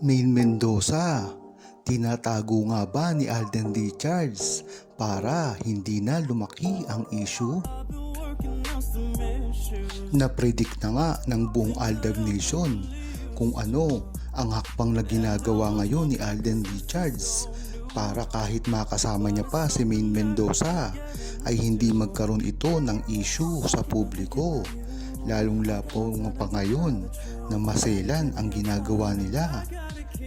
Main Mendoza, tinatago nga ba ni Alden Richards para hindi na lumaki ang issue? Napredict na nga ng buong Aldab Nation kung ano ang hakbang na ginagawa ngayon ni Alden Richards para kahit makasama niya pa si Main Mendoza ay hindi magkaroon ito ng issue sa publiko lalong lapo pa ngayon na maselan ang ginagawa nila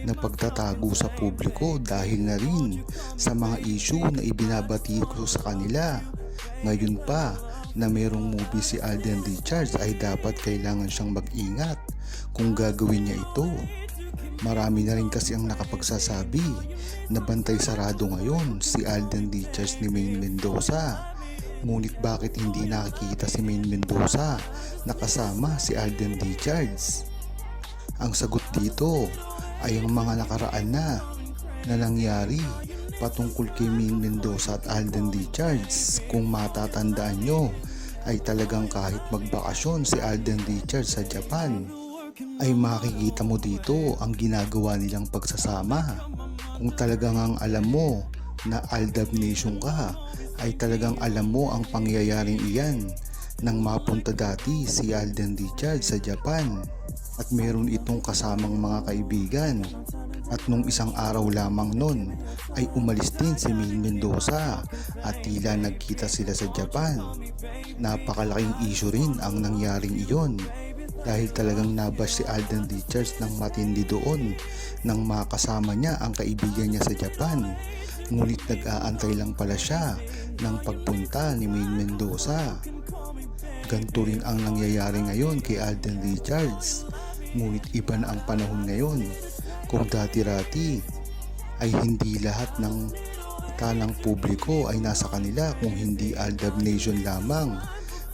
na pagtatago sa publiko dahil na rin sa mga issue na ibinabati ko sa kanila. Ngayon pa na merong movie si Alden Richards ay dapat kailangan siyang mag-ingat kung gagawin niya ito. Marami na rin kasi ang nakapagsasabi na bantay sarado ngayon si Alden Richards ni Main Mendoza. Ngunit bakit hindi nakikita si Main Mendoza na kasama si Alden Richards? Ang sagot dito ay ang mga nakaraan na na nangyari patungkol kay Main Mendoza at Alden Richards. Kung matatandaan nyo ay talagang kahit magbakasyon si Alden Richards sa Japan ay makikita mo dito ang ginagawa nilang pagsasama. Kung talagang ang alam mo na Aldab Nation ka ay talagang alam mo ang pangyayaring iyan nang mapunta dati si Alden Richards sa Japan at meron itong kasamang mga kaibigan at nung isang araw lamang nun ay umalis din si Main Mendoza at tila nagkita sila sa Japan. Napakalaking issue rin ang nangyaring iyon dahil talagang nabash si Alden Richards ng matindi doon nang makasama niya ang kaibigan niya sa Japan. Ngunit nag-aantay lang pala siya ng pagpunta ni Main Mendoza. Ganito rin ang nangyayari ngayon kay Alden Richards. Ngunit iba na ang panahon ngayon. Kung dati-rati ay hindi lahat ng talang publiko ay nasa kanila kung hindi Aldab Nation lamang.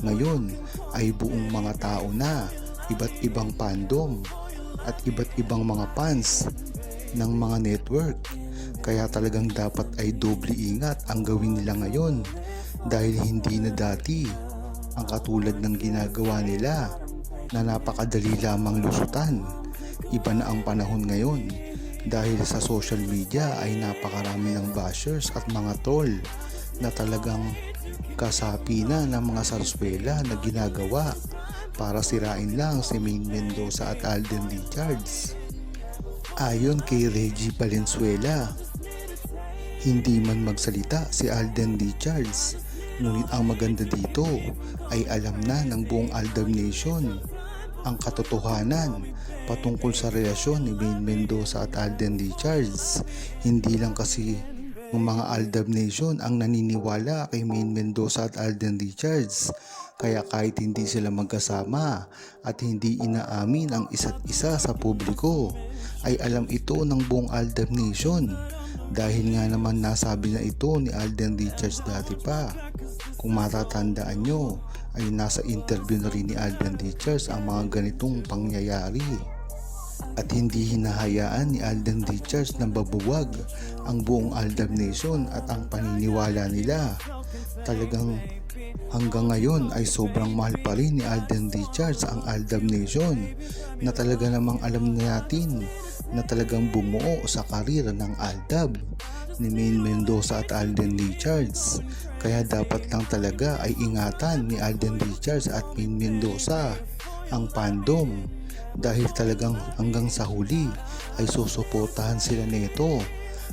Ngayon ay buong mga tao na iba't ibang fandom at iba't ibang mga fans ng mga network. Kaya talagang dapat ay doble ingat ang gawin nila ngayon dahil hindi na dati ang katulad ng ginagawa nila na napakadali lamang lusutan. Iba na ang panahon ngayon dahil sa social media ay napakarami ng bashers at mga troll na talagang kasapi na ng mga sarswela na ginagawa para sirain lang si Main Mendoza at Alden Richards. Ayon kay Reggie Valenzuela, hindi man magsalita si Alden Richards, ngunit ang maganda dito ay alam na ng buong Aldab Nation ang katotohanan patungkol sa relasyon ni Main Mendoza at Alden Richards. Hindi lang kasi ng mga Aldab Nation ang naniniwala kay Main Mendoza at Alden Richards. Kaya kahit hindi sila magkasama at hindi inaamin ang isa't isa sa publiko, ay alam ito ng buong Aldab Nation. Dahil nga naman nasabi na ito ni Alden Richards dati pa. Kung matatandaan nyo, ay nasa interview na rin ni Alden Richards ang mga ganitong pangyayari. At hindi hinahayaan ni Alden Richards na babuwag ang buong Aldab Nation at ang paniniwala nila. Talagang hanggang ngayon ay sobrang mahal pa rin ni Alden Richards ang Aldab Nation na talaga namang alam natin na talagang bumuo sa karir ng Aldab ni Main Mendoza at Alden Richards. Kaya dapat lang talaga ay ingatan ni Alden Richards at Main Mendoza ang fandom dahil talagang hanggang sa huli ay susuportahan sila nito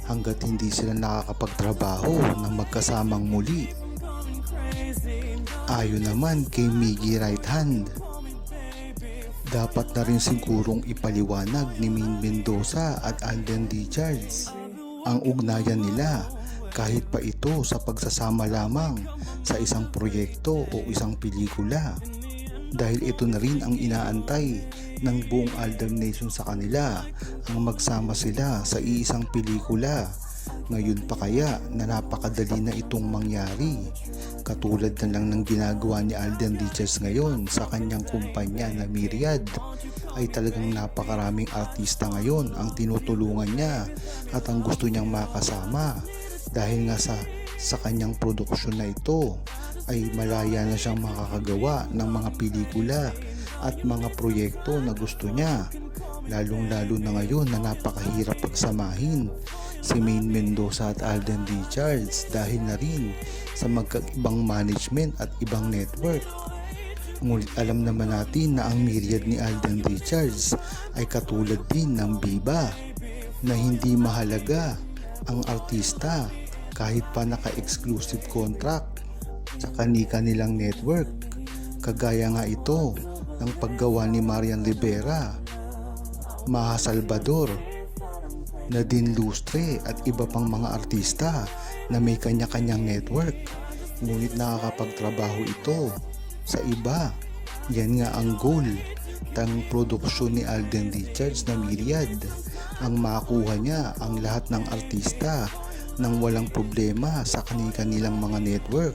hanggat hindi sila nakakapagtrabaho ng magkasamang muli. Ayon naman kay Miggy Right Hand, dapat na rin sigurong ipaliwanag ni Min Mendoza at Alden Richards ang ugnayan nila kahit pa ito sa pagsasama lamang sa isang proyekto o isang pelikula. Dahil ito na rin ang inaantay ng buong Aldam Nation sa kanila ang magsama sila sa iisang pelikula. Ngayon pa kaya na napakadali na itong mangyari. Katulad na lang ng ginagawa ni Alden Richards ngayon sa kanyang kumpanya na Myriad ay talagang napakaraming artista ngayon ang tinutulungan niya at ang gusto niyang makasama dahil nga sa sa kanyang produksyon na ito ay malaya na siyang makakagawa ng mga pelikula at mga proyekto na gusto niya Lalong-lalo na ngayon na napakahirap pagsamahin si Main Mendoza at Alden Richards dahil na rin sa magkaibang management at ibang network. Ngunit alam naman natin na ang myriad ni Alden Richards ay katulad din ng Biba na hindi mahalaga ang artista kahit pa naka-exclusive contract sa kanika nilang network. Kagaya nga ito ng paggawa ni Marian Rivera, Maha Salvador, Nadine Lustre at iba pang mga artista na may kanya-kanyang network. Ngunit nakakapagtrabaho ito sa iba. Yan nga ang goal ng produksyon ni Alden Richards na Myriad. Ang makuha niya ang lahat ng artista nang walang problema sa kanilang mga network.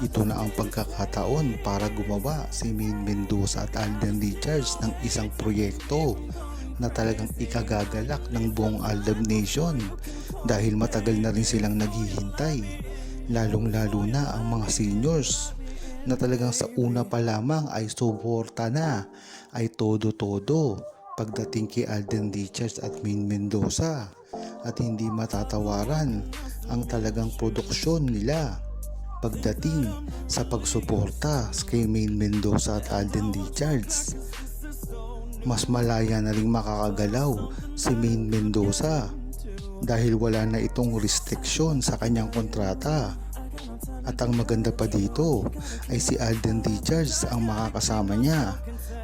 Ito na ang pagkakataon para gumawa si Main Mendoza at Alden Richards ng isang proyekto na talagang ikagagalak ng buong Aldab Nation dahil matagal na rin silang naghihintay lalong lalo na ang mga seniors na talagang sa una pa lamang ay suporta na ay todo-todo pagdating kay Alden Richards at Main Mendoza at hindi matatawaran ang talagang produksyon nila pagdating sa pagsuporta kay Main Mendoza at Alden Richards mas malaya na rin makakagalaw si Main Mendoza dahil wala na itong restriksyon sa kanyang kontrata. At ang maganda pa dito ay si Alden Richards ang makakasama niya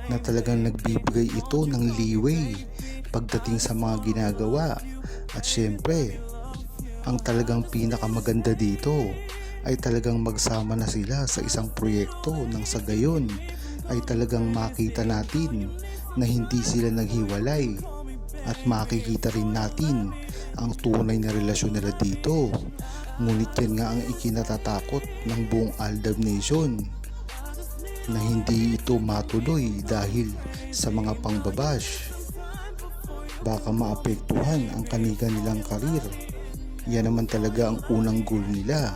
na talagang nagbibigay ito ng leeway pagdating sa mga ginagawa. At syempre, ang talagang pinakamaganda dito ay talagang magsama na sila sa isang proyekto nang sa gayon ay talagang makita natin na hindi sila naghiwalay at makikita rin natin ang tunay na relasyon nila dito. Ngunit yan nga ang ikinatatakot ng buong Aldab Nation na hindi ito matuloy dahil sa mga pangbabash. Baka maapektuhan ang kanilang nilang karir. Yan naman talaga ang unang goal nila,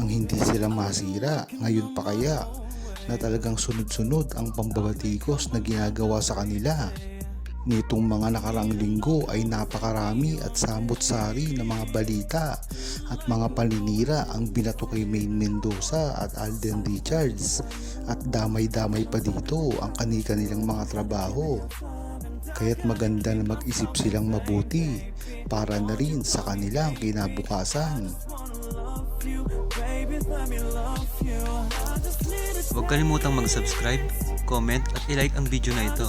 ang hindi sila masira. Ngayon pa kaya na talagang sunod-sunod ang pambabatikos na ginagawa sa kanila. Nitong mga nakarang linggo ay napakarami at samot-sari na mga balita at mga paninira ang binato kay Main Mendoza at Alden Richards at damay-damay pa dito ang kanika nilang mga trabaho. Kaya't maganda na mag-isip silang mabuti para na rin sa kanilang kinabukasan. Huwag kalimutang mag-subscribe, comment at ilike ang video na ito.